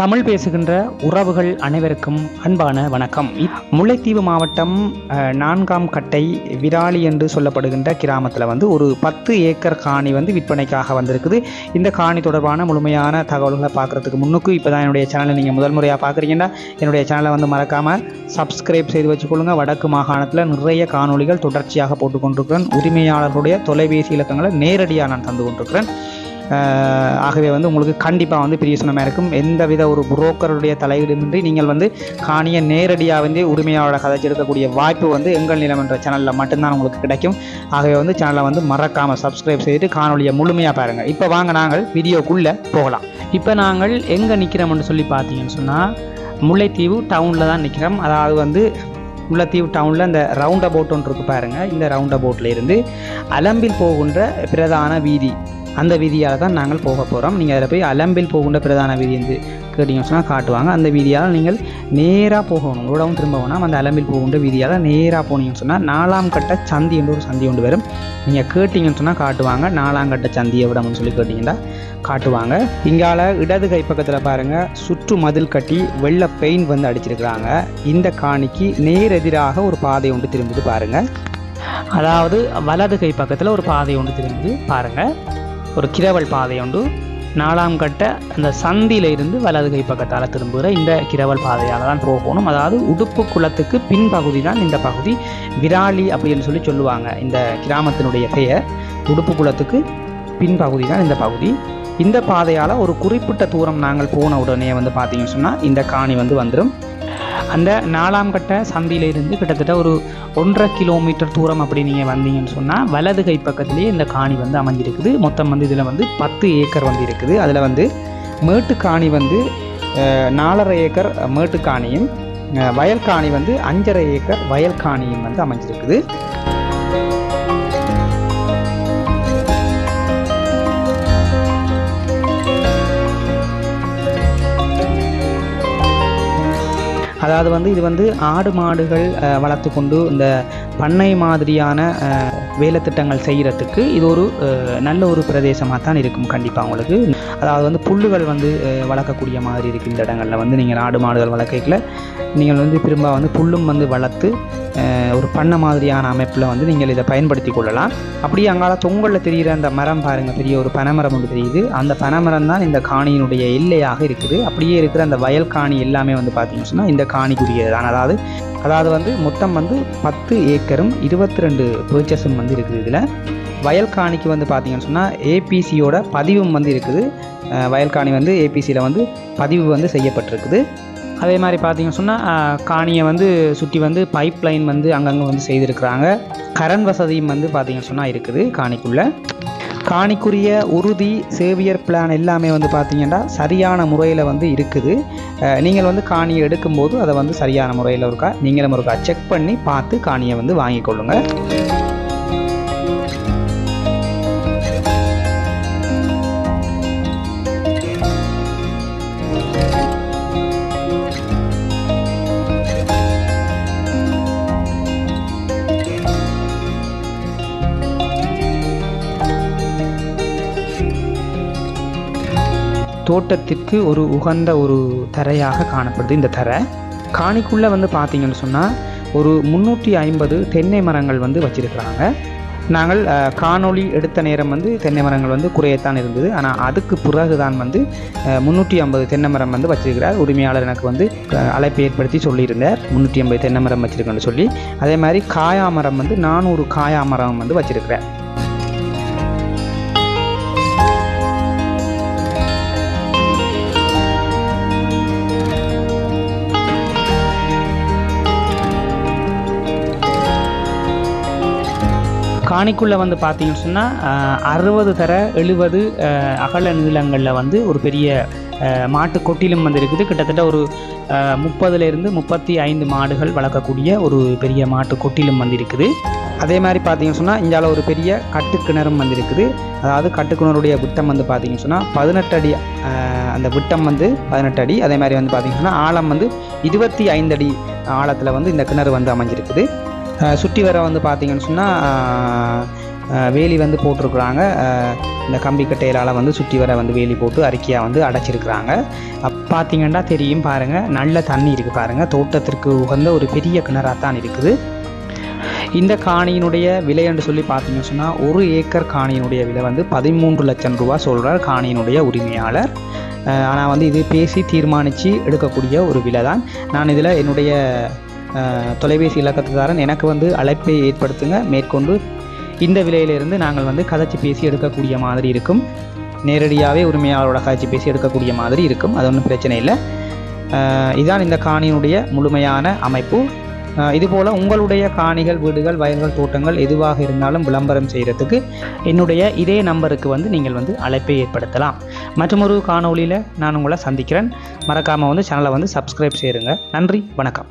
தமிழ் பேசுகின்ற உறவுகள் அனைவருக்கும் அன்பான வணக்கம். முல்லைத்தீவு மாவட்டம் நான்காம் கட்டை விராலி என்று சொல்லப்படுகின்ற கிராமத்தில் வந்து ஒரு பத்து ஏக்கர் காணி வந்து விற்பனைக்காக வந்திருக்குது. இந்த காணி தொடர்பான முழுமையான தகவல்களை பார்க்குறதுக்கு முன்னுக்கு இப்போ தான் என்னுடைய சேனலை நீங்கள் முதல் முறையாக பார்க்குறீங்கன்னா என்னுடைய சேனலை வந்து மறக்காமல் சப்ஸ்கிரைப் செய்து வச்சுக்கொள்ளுங்க. வடக்கு மாகாணத்தில் நிறைய காணொளிகள் தொடர்ச்சியாக போட்டுக்கொண்டிருக்கிறேன். உரிமையாளர்களுடைய தொலைபேசி இலக்கங்களை நேரடியாக நான் தந்து கொண்டிருக்கிறேன். ஆகவே வந்து உங்களுக்கு கண்டிப்பாக வந்து பிரியசனமாக இருக்கும் எந்தவித ஒரு புரோக்கருடைய தலையீடுமின்றி நீங்கள் வந்து காணியை நேரடியாக வந்து உரிமையாளரை கதைச்சிருக்கக்கூடிய வாய்ப்பு வந்து எங்கள் நிலம் என்ற சேனலில் மட்டும்தான் உங்களுக்கு கிடைக்கும். ஆகவே வந்து சேனலை வந்து மறக்காமல் சப்ஸ்கிரைப் செய்துட்டு காணொலியை முழுமையாக பாருங்கள் இப்போ வாங்க நாங்கள் வீடியோக்குள்ளே போகலாம். இப்போ நாங்கள் எங்கே நிற்கிறோம்னு சொல்லி பார்த்தீங்கன்னு சொன்னால் முல்லைத்தீவு டவுனில் தான் நிற்கிறோம் அதாவது வந்து முல்லைத்தீவு டவுனில் இந்த ரவுண்ட் அபவுட் ஒன்று இருக்குது பாருங்கள் இந்த ரவுண்ட் அபவுட்டில் இருந்து அலம்பில் போகின்ற பிரதான வீதி. அந்த வீதியால் தான் நாங்கள் போக போகிறோம் நீங்கள் அதில் போய் அலம்பில் போகின்ற பிரதான வீதி வந்து கேட்டிங்கன்னு சொன்னால் காட்டுவாங்க. அந்த வீதியால் நீங்கள் நேராக போகணும். உடவும் திரும்ப வேணாம். அந்த அலம்பில் போகின்ற வீதியால் நேராக போனீங்கன்னு சொன்னால் நாலாம் கட்ட சந்தி என்று ஒரு சந்தி ஒன்று வரும். நீங்கள் கேட்டிங்கன்னு சொன்னால் காட்டுவாங்க. நாலாம் கட்ட சந்தியை எவ்வளோன்னு சொல்லி கேட்டிங்கன்னா காட்டுவாங்க. இங்கால இடது கை பக்கத்தில் பாருங்கள் சுற்று மதில் கட்டி வெள்ளை பெயிண்ட் வந்து அடிச்சிருக்கிறாங்க. இந்த காணிக்கு நேரெதிராக ஒரு பாதை ஒன்று திரும்பிட்டு பாருங்கள் அதாவது வலது கை பக்கத்தில் ஒரு பாதை ஒன்று திரும்பி பாருங்கள் ஒரு கிரவல் பாதை உண்டு. நாலாம் கட்ட அந்த சந்தியில இருந்து வலது கை பக்கத்தால் திரும்புகிற இந்த கிரவல் பாதையால் தான் போகணும். அதாவது உடுப்பு குளத்துக்கு பின்பகுதி தான் இந்த பகுதி. விராலி அப்படின்னு சொல்லி சொல்லுவாங்க. இந்த கிராமத்தினுடைய பெயர். உடுப்பு குளத்துக்கு பின்பகுதி தான் இந்த பகுதி. இந்த பாதையால் ஒரு குறிப்பிட்ட தூரம் நாங்கள் போன உடனே வந்து பார்த்தீங்கன்னு சொன்னால் இந்த காணி வந்து வந்துடும் அந்த நாலாம் கட்ட சந்தியிலிருந்து கிட்டத்தட்ட ஒரு ஒன்றரை கிலோமீட்டர் தூரம் அப்படி நீங்கள் வந்தீங்கன்னு சொன்னால் வலது கை பக்கத்துலேயே இந்த காணி வந்து அமைஞ்சிருக்குது. மொத்தம் வந்து இதில் வந்து பத்து ஏக்கர் வந்து இருக்குது. அதில் வந்து மேட்டு காணி வந்து நாலரை ஏக்கர் மேட்டு காணியும் வயல் காணி வந்து அஞ்சரை ஏக்கர் வயல் காணியும் வந்து அமைஞ்சிருக்குது. அதாவது வந்து இது வந்து ஆடு மாடுகள் வளர்த்து கொண்டு இந்த பண்ணை மாதிரியான வேலைத்திட்டங்கள் வேலை திட்டங்கள் செய்கிறதுக்கு இது ஒரு நல்ல ஒரு பிரதேசமாக தான் இருக்கும் கண்டிப்பாக உங்களுக்கு. அதாவது வந்து புல்லுகள் வந்து வளர்க்கக்கூடிய மாதிரி இருக்குது இந்த இடங்களில். வந்து நீங்கள் ஆடு மாடுகள் வளர்க்கல நீங்கள் வந்து திரும்ப வந்து புல்லும் வந்து வளர்த்து ஒரு பண்ணை மாதிரியான அமைப்பில் வந்து நீங்கள் இதை பயன்படுத்தி கொள்ளலாம். அப்படியே அங்கால தொங்கலில் தெரிகிற அந்த மரம் பாருங்கள் பெரிய ஒரு பனைமரம் ஒன்று தெரியுது. அந்த பனைமரம் தான் இந்த காணியினுடைய எல்லையாக இருக்குது. அப்படியே இருக்கிற அந்த வயல் காணி எல்லாமே வந்து பார்த்தீங்கன்னு சொன்னால் இந்த காணிக்குரியது தான் அதாவது அதாவது வந்து மொத்தம் வந்து பத்து ஏக்கரும் இருபத்தி ரெண்டு பர்ச்சஸும் வந்து இருக்குது இதில். வயல் காணிக்கு வந்து பார்த்தீங்கன்னு சொன்னால் ஏபிசியோட பதிவும் வந்து இருக்குது. வயல்காணி வந்து ஏபிசியில் வந்து பதிவு வந்து செய்யப்பட்டிருக்குது. அதே மாதிரி பார்த்திங்க சொன்னால் காணியை வந்து சுற்றி வந்து பைப் லைன் வந்து அங்கங்கே வந்து செய்திருக்கிறாங்க. கரண் வசதியும் வந்து பார்த்தீங்கன்னு சொன்னால் இருக்குது காணிக்குள்ளே. காணிக்குரிய உறுதி சேவியர் பிளான் எல்லாமே வந்து பார்த்திங்கன்னா சரியான முறையில் வந்து இருக்குது. நீங்கள் வந்து காணியை எடுக்கும்போது அதை வந்து சரியான முறையில் இருக்கா நீங்களும் இருக்கா செக் பண்ணி பார்த்து காணியை வந்து வாங்கிக் தோட்டத்திற்கு ஒரு உகந்த ஒரு தரையாக காணப்படுது இந்த தரை. காணிக்குள்ளே வந்து பார்த்தீங்கன்னு சொன்னால் ஒரு முந்நூற்றி ஐம்பது தென்னை மரங்கள் வந்து வச்சுருக்கிறாங்க. நாங்கள் காணொளி எடுத்த நேரம் வந்து தென்னை மரங்கள் வந்து குறையத்தான் இருந்தது. ஆனால் அதுக்கு பிறகு தான் வந்து முந்நூற்றி ஐம்பது தென்னை மரம் வந்து வச்சிருக்கிறார். உரிமையாளர் எனக்கு வந்து அழைப்பை அழைப்பு ஏற்படுத்தி சொல்லியிருந்தார். முந்நூற்றி ஐம்பது தென்னை மரம் வச்சுருக்கேன்னு சொல்லி. அதே மாதிரி காயா மரம் வந்து நானூறு காயா மரம் வந்து வச்சிருக்கிறார். காணிக்குள்ளே வந்து பார்த்தீங்கன்னு சொன்னால் அறுபது தர எழுபது அகல நீளங்களில் வந்து ஒரு பெரிய மாட்டு கொட்டிலும் வந்து இருக்குது. கிட்டத்தட்ட ஒரு முப்பதுலேருந்து முப்பத்தி ஐந்து மாடுகள் வளர்க்கக்கூடிய ஒரு பெரிய மாட்டு கொட்டிலும் வந்து இருக்குது. அதே மாதிரி பார்த்தீங்கன்னு சொன்னால் இந்தியாவில் ஒரு பெரிய கட்டுக்கிணறும் வந்து இருக்குது. அதாவது கட்டுக்கிணறுடைய விட்டம் வந்து பார்த்தீங்கன்னு சொன்னால் பதினெட்டு அடி அந்த விட்டம் வந்து பதினெட்டு அடி. அதே மாதிரி வந்து பார்த்தீங்கன்னு சொன்னால் ஆழம் வந்து இருபத்தி ஐந்து அடி ஆழத்தில் வந்து இந்த கிணறு வந்து அமைஞ்சிருக்குது. சுற்றி வர வந்து பார்த்தீங்கன்னு சொன்னால் வேலி வந்து போட்டிருக்குறாங்க. இந்த கம்பி கட்டையிலால் வந்து சுற்றி வர வந்து வேலி போட்டு அறிக்கையாக வந்து அடைச்சிருக்கிறாங்க. அப் பார்த்தீங்கன்னா தெரியும் பாருங்கள் நல்ல தண்ணி இருக்குது பாருங்கள் தோட்டத்திற்கு உகந்த ஒரு பெரிய கிணறாக தான் இருக்குது. இந்த காணியினுடைய விலை என்று சொல்லி பார்த்தீங்கன்னு சொன்னால் ஒரு ஏக்கர் காணியினுடைய விலை வந்து பதிமூன்று லட்சம் ரூபா சொல்கிறார் காணியினுடைய உரிமையாளர். ஆனால் வந்து இது பேசி தீர்மானித்து எடுக்கக்கூடிய ஒரு விலை தான் நான் இதில் என்னுடைய தொலைபேசி இலக்கத்துக்காரன். எனக்கு வந்து அழைப்பை ஏற்படுத்துங்க மேற்கொண்டு இந்த விலையிலிருந்து நாங்கள் வந்து கதைச்சி பேசி எடுக்கக்கூடிய மாதிரி இருக்கும். நேரடியாகவே உரிமையாளரோட கதைச்சி பேசி எடுக்கக்கூடிய மாதிரி இருக்கும். அது ஒன்றும் பிரச்சனை இல்லை. இதான் இந்த காணியினுடைய முழுமையான அமைப்பு. இதுபோல் உங்களுடைய காணிகள் வீடுகள் வயல்கள் தோட்டங்கள் எதுவாக இருந்தாலும் விளம்பரம் செய்கிறதுக்கு என்னுடைய இதே நம்பருக்கு வந்து நீங்கள் வந்து அழைப்பை ஏற்படுத்தலாம். மற்றொரு காணொலியில் காணொளியில் நான் உங்களை சந்திக்கிறேன். மறக்காமல் வந்து சேனலை வந்து சப்ஸ்கிரைப் செய்யுங்க நன்றி வணக்கம்.